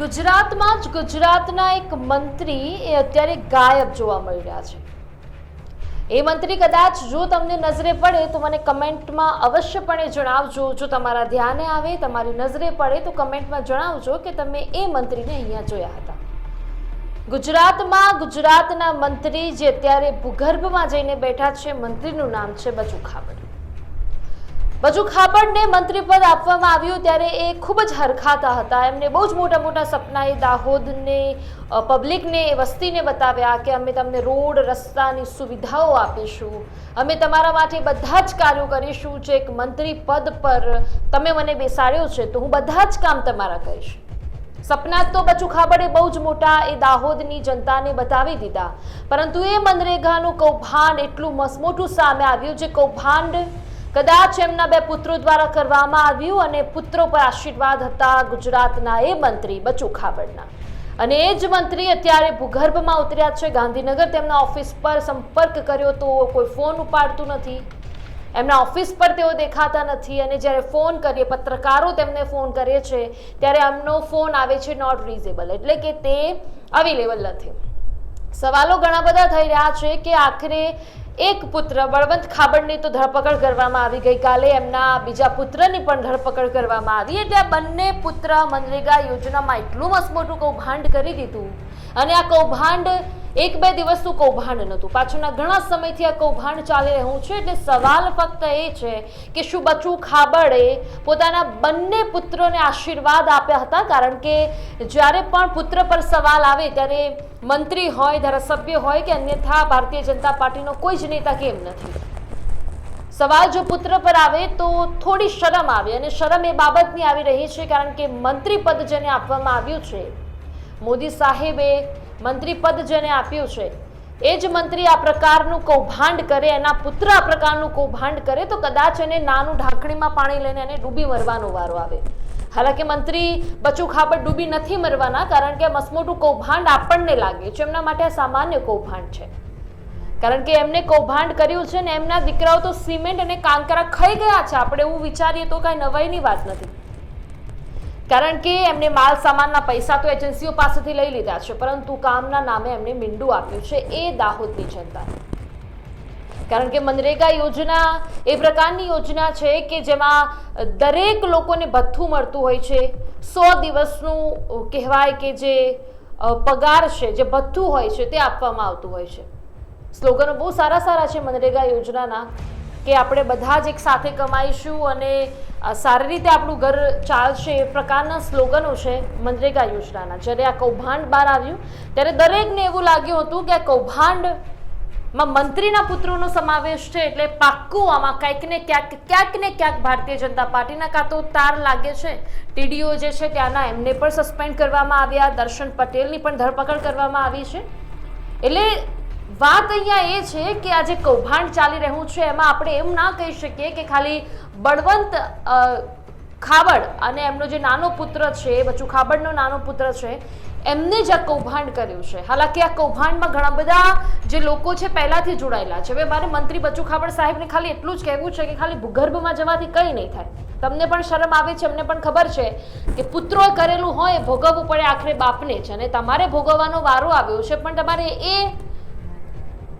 ગુજરાતમાં જ ગુજરાતના એક મંત્રી એ અત્યારે ગાયબ જોવા મળી રહ્યા છે. એ મંત્રી કદાચ જો તમને નજરે પડે તો મને કમેન્ટમાં અવશ્યપણે જણાવજો. જો તમારા ધ્યાને આવે, તમારી નજરે પડે તો કમેન્ટમાં જણાવજો કે તમે એ મંત્રીને અહીંયા જોયા હતા. ગુજરાતમાં ગુજરાતના મંત્રી જે અત્યારે ભૂગર્ભમાં જઈને બેઠા છે, મંત્રીનું નામ છે બચુ ખાબડ બચુ ખાબડને મંત્રી પદ આપવામાં આવ્યું ત્યારે એ ખૂબ જ હરખાતા હતા. એમને બહુ જ મોટા મોટા સપના એ દાહોદને પબ્લિકને, વસ્તીને બતાવ્યા કે અમે તમને રોડ, રસ્તાની સુવિધાઓ આપીશું. અમે તમારા માટે બધા જ કાર્યો કરીશું. જે એક મંત્રી પદ પર તમે મને બેસાડ્યો છે, તો હું બધા જ કામ તમારા કરીશ. સપના તો બચુ ખાબડે બહુ જ મોટા એ દાહોદની જનતાને બતાવી દીધા. પરંતુ એ મનરેગાનું કૌભાંડ એટલું મસ, મોટું સામે આવ્યું જે કૌભાંડ કદાચ એમના બે પુત્રો દ્વારા કરવામાં આવ્યું અને પુત્રો પર આશીર્વાદ હતા ગુજરાતના એ મંત્રી બચુ ખાબડના. અને એ જ મંત્રી અત્યારે ભૂગર્ભમાં ઉતર્યા છે. ગાંધીનગર તેમના ઓફિસ પર સંપર્ક કર્યો તો કોઈ ફોન ઉપાડતું નથી. એમના ઓફિસ પર તેઓ દેખાતા નથી અને જ્યારે ફોન કરીએ, પત્રકારો તેમને ફોન કરે છે, ત્યારે એમનો ફોન આવે છે નોટ રીઝેબલ એટલે કે તે અવેલેબલ નથી. સવાલો ઘણા બધા થઈ રહ્યા છે કે આખરે એક પુત્ર. બળવંત ખાબડની તો ધરપકડ કરવામાં આવી ગઈકાલે. એમના બીજા પુત્રની પણ ધરપકડ કરવામાં આવી એટલે આ બંને પુત્ર મનરેગા યોજનામાં એટલું મસ્ત મોટું કૌભાંડ કરી દીધું. અને આ કૌભાંડ એક બે દિવસનું કૌભાંડ નહોતું. પાછળના ઘણા સમયથી આ કૌભાંડ ચાલી રહ્યું છે એટલે સવાલ ફક્ત એ છે કે શું બચુ ખાબડે પોતાના બંને પુત્રોને આશીર્વાદ આપ્યા હતા? કારણ કે જ્યારે પણ પુત્ર પર સવાલ આવે ત્યારે મંત્રી હોય, ધારાસભ્ય હોય કે અન્યથા ભારતીય જનતા પાર્ટીનો કોઈ જ નેતા કેમ નથી? સવાલ જો પુત્ર પર આવે તો થોડી શરમ આવે અને શરમ એ બાબતની આવી રહી છે કારણ કે મંત્રી પદ જેને આપવામાં આવ્યું છે. મોદી સાહેબે મંત્રી પદ જેને આપ્યું છે. એ જ મંત્રી આ પ્રકારનું કૌભાંડ કરે, એના પુત્ર આ પ્રકારનું કૌભાંડ કરે, તો કદાચ એને નાનું ઢાંકણીમાં પાણી લઈને એને ડૂબી મરવાનો વારો આવે. હાલાકી મંત્રી બચુ ખાબડ ડૂબી નથી મરવાના, કારણ કે મસમોટું કૌભાંડ આપણને લાગે છે. એમના માટે આ સામાન્ય કૌભાંડ છે. કારણ કે એમને કૌભાંડ કર્યું છે ને એમના દીકરાઓ તો સિમેન્ટ અને કાંકરા ખાઈ ગયા છે. આપણે એવું વિચારીએ તો કાંઈ નવાઈની વાત નથી. કારણ કે એમને માલ સામાનના પૈસા તો એજન્સીઓ પાસેથી લઈ લીધા છે, પરંતુ કામના નામે એમને મીંડું આપ્યું છે એ દાહોદની જનતા. કારણ કે મનરેગા યોજના એ પ્રકારની યોજના છે કે જેમાં દરેક લોકોને ભથ્થું મળતું હોય છે. સો દિવસનું કહેવાય કે જે પગાર છે, જે ભથ્થું હોય છે તે આપવામાં આવતું હોય છે. સ્લોગનો બહુ સારા સારા છે મનરેગા યોજનાના. કે આપણે બધા જ એક સાથે કમાઈશું અને સારી રીતે આપણું ઘર ચાલશે એ પ્રકારના સ્લોગનો છે મનરેગા યોજનાના. જ્યારે આ કૌભાંડ બહાર આવ્યું, ત્યારે દરેકને એવું લાગ્યું હતું કે આ કૌભાંડમાં મંત્રીના પુત્રોનો સમાવેશ છે એટલે પાક્કું આમાં કંઈક ને ક્યાંક ક્યાંક ને ક્યાંક ભારતીય જનતા પાર્ટીના કાં તો તાર લાગે છે. ટીડીઓ જે છે ત્યાંના એમને પણ સસ્પેન્ડ કરવામાં આવ્યા, દર્શન પટેલની પણ ધરપકડ કરવામાં આવી છે. એટલે વાત અહીંયા એ છે કે આ જે કૌભાંડ ચાલી રહ્યું છે. એમાં આપણે એમ ના કહી શકીએ કે ખાલી બળવંત ખાબડ અને એમનો જે નાનો પુત્ર છે બચુ ખાબડનો નાનો પુત્ર છે, એમને જ આ કૌભાંડ કર્યું છે. હાલાકી આ કૌભાંડમાં ઘણા બધા જે લોકો છે પહેલાથી જોડાયેલા છે. હવે મારે મંત્રી બચુ ખાબડ સાહેબને ખાલી એટલું જ કહેવું છે કે ખાલી ભૂગર્ભમાં જવાથી કંઈ નહીં થાય. તમને પણ શરમ આવે છે, અમને પણ ખબર છે કે પુત્રોએ કરેલું હોય ભોગવવું પડે આખરે બાપને જ. અને તમારે ભોગવવાનો વારો આવ્યો છે, પણ તમારે એ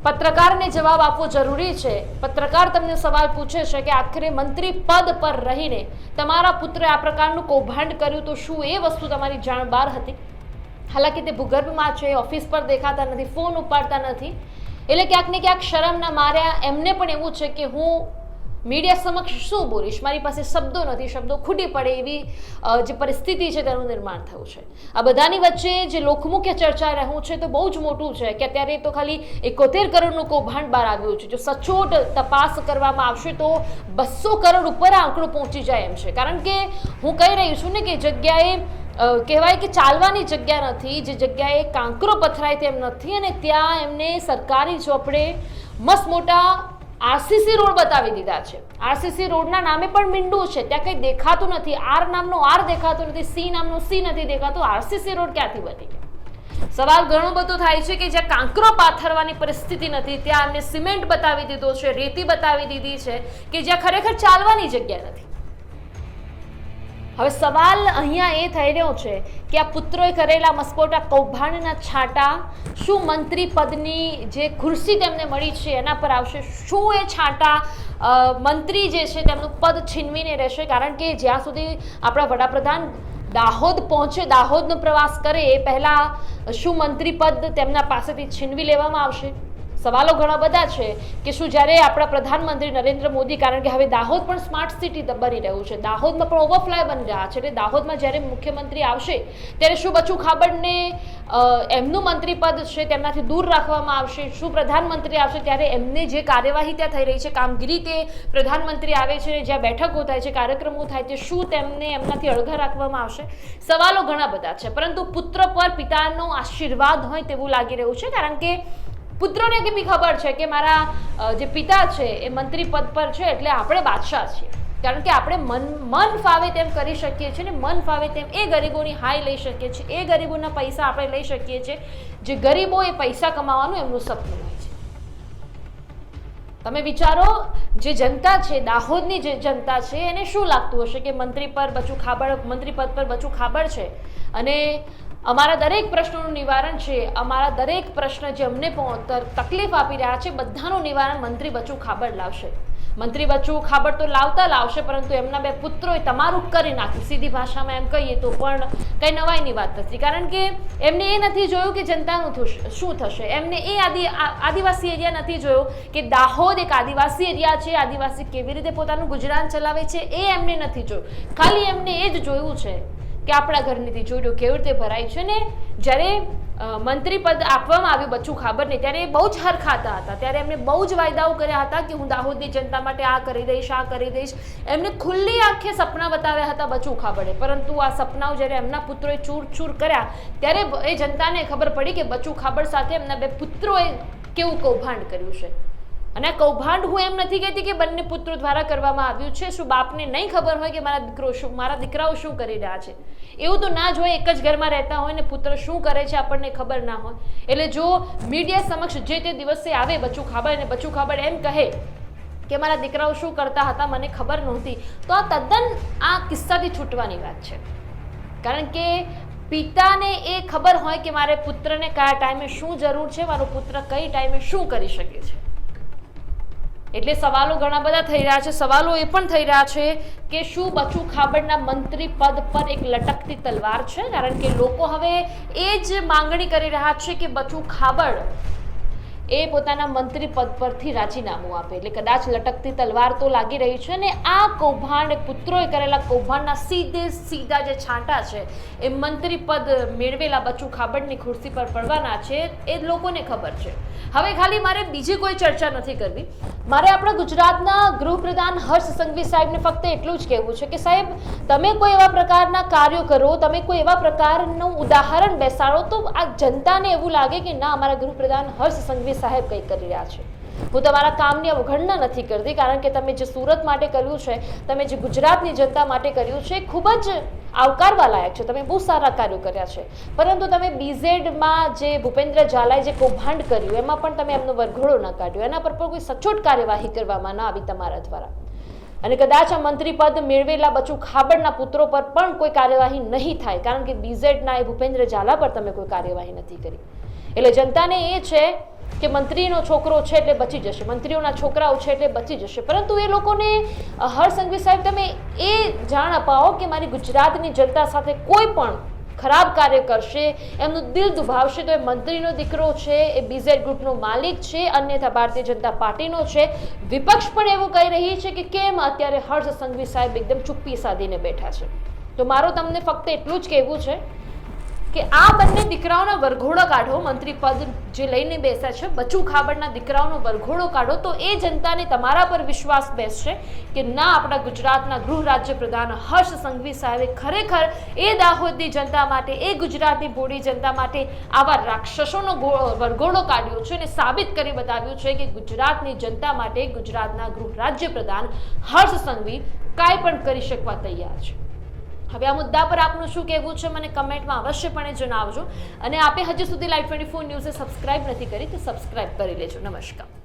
પત્રકારને જવાબ આપવો જરૂરી છે. પત્રકાર તમને સવાલ પૂછે છે કે આખરે મંત્રી પદ પર રહીને તમારા પુત્રે આ પ્રકારનું કૌભાંડ કર્યું તો શું એ વસ્તુ તમારી જાણ બહાર હતી? હાલાકી તે ભૂગર્ભમાં છે, ઓફિસ પર દેખાતા નથી, ફોન ઉપાડતા નથી. એટલે ક્યાંક ને ક્યાંક શરમના માર્યા. એમને પણ એવું છે કે હું મીડિયા સમક્ષ શું બોલીશ? મારી પાસે શબ્દો નથી, શબ્દો ખૂટી પડે એવી જે પરિસ્થિતિ છે તેનું નિર્માણ થયું છે. આ બધાની વચ્ચે જે લોકમુખ્ય ચર્ચા રહ્યું છે તો બહુ જ મોટું છે કે અત્યારે તો ખાલી એકોતેર કરોડનું કૌભાંડ બહાર આવ્યું છે. જો સચોટ તપાસ કરવામાં આવશે તો બસો કરોડ ઉપર આંકડો પહોંચી જાય એમ છે. કારણ કે હું કહી રહી છું ને કે જગ્યાએ કહેવાય કે ચાલવાની જગ્યા નથી, જે જગ્યાએ કાંકરો પથરાય તેમ નથી અને ત્યાં એમને સરકારી ચોપડે મસ્ત મોટા આરસીસી રોડ બતાવી દીધા છે. આરસીસી રોડના નામે પણ મીંડું છે. ત્યાં કંઈ દેખાતું નથી. આર નામનો આર દેખાતો નથી. સી નામનો સી નથી દેખાતો. આરસીસી રોડ ક્યાંથી બની સવાલ ઘણો બધો થાય છે કે જ્યાં કાંકરો પાથરવાની પરિસ્થિતિ નથી, ત્યાં એમને સિમેન્ટ બતાવી દીધો છે, રેતી બતાવી દીધી છે કે જ્યાં ખરેખર ચાલવાની જગ્યા નથી. હવે સવાલ અહીંયા એ થઈ રહ્યો છે કે આ પુત્રોએ કરેલા મસ્કોટા કૌભાંડના છાંટા, શું મંત્રી પદની જે ખુરશી તેમને મળી છે એના પર આવશે? શું એ છાંટા મંત્રી જે છે તેમનું પદ છીનવીને રહેશે? કારણ કે જ્યાં સુધી આપણા વડાપ્રધાન દાહોદ પહોંચે, દાહોદનો પ્રવાસ કરે, એ પહેલાં શું મંત્રી પદ તેમના પાસેથી છીનવી લેવામાં આવશે? સવાલો ઘણા બધા છે કે શું જ્યારે આપણા પ્રધાનમંત્રી નરેન્દ્ર મોદી, કારણ કે હવે દાહોદ પણ સ્માર્ટ સિટી બની રહ્યું છે. દાહોદમાં પણ ઓવરફ્લાય બની રહ્યા છે. એટલે દાહોદમાં જ્યારે મુખ્યમંત્રી આવશે, ત્યારે શું બચુ ખાબડને એમનું મંત્રી પદ છે તેમનાથી દૂર રાખવામાં આવશે? શું પ્રધાનમંત્રી આવશે ત્યારે એમને જે કાર્યવાહી ત્યાં થઈ રહી છે, કામગીરી તે પ્રધાનમંત્રી આવે છે, જ્યાં બેઠકો થાય છે, કાર્યક્રમો થાય છે શું તેમને એમનાથી અળગા રાખવામાં આવશે? સવાલો ઘણા બધા છે. પરંતુ પુત્ર પર પિતાનો આશીર્વાદ હોય તેવું લાગી રહ્યું છે, કારણ કે પુત્રોને કે બી ખબર છે કે મારા જે પિતા છે એ મંત્રી પદ પર છે એટલે આપણે બાદશાહ છીએ. કારણ કે આપણે મન મન ફાવે તેમ કરી શકીએ છીએ ને મન ફાવે તેમ એ ગરીબોની હાય લઈ શકીએ છીએ. એ ગરીબોના પૈસા આપણે લઈ શકીએ છીએ. જે ગરીબો એ પૈસા કમાવાનું એમનું સપનું હોય છે. તમે વિચારો, જે જનતા છે, દાહોદની જે જનતા છે, એને શું લાગતું હશે કે મંત્રી પર બચું ખાબડ મંત્રી પદ પર બચું ખાબડ છે? અને અમારા દરેક પ્રશ્નોનું નિવારણ છે, અમારા દરેક પ્રશ્ન જે અમને તકલીફ આપી રહ્યા છે, બધાનું નિવારણ મંત્રી બચુ ખાબડ લાવશે. મંત્રી બચુ ખાબડ તો લાવતા લાવશે, પરંતુ એમના બે પુત્રોએ તમારું કરી નાખ્યું. સીધી ભાષામાં એમ કહીએ તો પણ કંઈ નવાઈની વાત નથી. કારણ કે એમને એ નથી જોયું કે જનતાનું શું થશે. એમને એ આદિ આદિવાસી એરિયા નથી જોયો કે દાહોદ એક આદિવાસી એરિયા છે, આદિવાસી કેવી રીતે પોતાનું ગુજરાન ચલાવે છે, એ એમને નથી જોયું. ખાલી એમને એ જ જોયું છે કે આપણા ઘરની તિજોરીઓ કેવી રીતે ભરાય છે ને જ્યારે મંત્રી પદ આપવામાં આવ્યું, બચ્ચું ખાબરને ત્યારે એ બહુ જ હરખાતા હતા. ત્યારે એમને બહુ જ વાયદાઓ કર્યા હતા કે હું દાહોદની જનતા માટે આ કરી દઈશ, આ કરી દઈશ. એમને ખુલ્લી આંખે સપના બતાવ્યા હતા બચ્ચું ખાબડે પરંતુ આ સપનાઓ જ્યારે એમના પુત્રોએ ચૂર ચૂર કર્યા, ત્યારે એ જનતાને ખબર પડી કે બચ્ચું ખાબડ સાથે એમના બે પુત્રોએ કેવું કૌભાંડ કર્યું છે. અને કૌભાંડ હું એમ નથી કહેતી કે બંને પુત્રો દ્વારા કરવામાં આવ્યું છે. શું બાપને નહીં ખબર હોય કે મારા દીકરો શું, મારા દીકરાઓ શું કરી રહ્યા છે? એવું તો ના જ હોય, એક જ ઘરમાં રહેતા હોય ને પુત્ર શું કરે છે આપણને ખબર ના હોય. એટલે જો મીડિયા સમક્ષ જે તે દિવસે આવે બચ્ચું ખાબડ અને બચ્ચું ખાબડ એમ કહે કે મારા દીકરાઓ શું કરતા હતા મને ખબર નહોતી, તો આ તદ્દન આ કિસ્સાથી છૂટવાની વાત છે. કારણ કે પિતાને એ ખબર હોય કે મારે પુત્રને કયા ટાઈમે શું જરૂર છે, મારો પુત્ર કઈ ટાઈમે શું કરી શકે છે. એટલે સવાલો ઘણા બધા થઈ રહ્યા છે. સવાલો એ પણ થઈ રહ્યા છે કે શું બચુ ખાબડના મંત્રી પદ પર એક લટકતી તલવાર છે? કારણ કે લોકો હવે એ જ માંગણી કરી રહ્યા છે કે બચુ ખાબડ એ પોતાના મંત્રી પદ પરથી રાજીનામું આપે. એટલે કદાચ લટકતી તલવાર તો લાગી રહી છે ને આ કૌભાંડ પુત્રોએ કરેલા કૌભાંડના સીધે સીધા જે છાંટા છે, એ મંત્રી પદ મેળવેલા બચુ ખાબડની ખુરશી પર પડવાના છે, એ લોકોને ખબર છે. હવે ખાલી મારે બીજી કોઈ ચર્ચા નથી કરવી. મારે આપણા ગુજરાતના ગૃહપ્રધાન હર્ષ સંઘવી સાહેબને ફક્ત એટલું જ કહેવું છે કે સાહેબ, તમે કોઈ એવા પ્રકારના કાર્યો કરો, તમે કોઈ એવા પ્રકારનું ઉદાહરણ બેસાડો તો આ જનતાને એવું લાગે કે ના, અમારા ગૃહપ્રધાન હર્ષ સંઘવી સાહેબ કંઈક કરી રહ્યા છે? હું તમારા કામની અવગણના નથી કરતી, કારણ કે તમે જે સુરત માટે કર્યું છે, તમે જે ગુજરાતની જનતા માટે કર્યું છે ખૂબ જ આવકારવા લાયક છે. તમે બહુ સારા કાર્યો કર્યા છે. પરંતુ તમે બીઝેડમાં જે ભૂપેન્દ્ર ઝાલાએ જે કૌભાંડ કર્યું, એમાં પણ તમે એમનો વરઘોડો ન કાઢ્યો. એના પર પણ કોઈ સચોટ કાર્યવાહી કરવામાં ન આવી તમારા દ્વારા. અને કદાચ આ મંત્રી પદ મેળવેલા બચુ ખાબડના પુત્રો પર પણ કોઈ કાર્યવાહી નહીં થાય, કારણ કે બીઝેડના એ ભૂપેન્દ્ર ઝાલા પર તમે કોઈ કાર્યવાહી નથી કરી. એટલે જનતાને એ છે કે મંત્રીનો છોકરો છે એટલે બચી જશે, મંત્રીઓના છોકરાઓ છે એટલે બચી જશે. પરંતુ એ લોકોને હર સંઘવી સાહેબ, તમે એ જાણ અપાવો કે મારી ગુજરાતની જનતા સાથે કોઈ પણ ખરાબ કાર્ય કરશે, એમનું દિલ દુભાવશે તો એ મંત્રીનો દીકરો છે, એ બીઝેડ ગ્રુપનો માલિક છે, અન્યથા ભારતીય જનતા પાર્ટીનો છે. વિપક્ષ પણ એવું કહી રહી છે કે કેમ અત્યારે હર્ષ સંઘવી સાહેબ એકદમ ચુપ્પી સાધીને બેઠા છે. તો મારો તમને ફક્ત એટલું જ કહેવું છે કે આ બંને દીકરાઓના વરઘોડો કાઢો. મંત્રી પદ જે લઈને બેસ્યા છે, બચુ ખાબડના દીકરાઓનો વરઘોડો કાઢો તો એ જનતાને તમારા પર વિશ્વાસ બેસશે કે ના, આપણા ગુજરાતના ગૃહ રાજ્ય પ્રધાન હર્ષ સંઘવી સાહેબે ખરેખર એ દાહોદની જનતા માટે, એ ગુજરાતની ભોળી જનતા માટે આવા રાક્ષસોનો વરઘોડો કાઢ્યો છે અને સાબિત કરી બતાવ્યું છે કે ગુજરાતની જનતા માટે ગુજરાતના ગૃહ રાજ્ય પ્રધાન હર્ષ સંઘવી કાંઈ પણ કરી શકવા તૈયાર છે. હવે આ મુદ્દા પર આપનું શું કહેવું છે મને કમેન્ટમાં અવશ્યપણે જણાવજો. અને આપે હજી સુધી લાઈવ ટ્વેન્ટી ફોર ન્યૂઝે સબસ્ક્રાઇબ નથી કરી તો સબસ્ક્રાઇબ કરી લેજો. નમસ્કાર.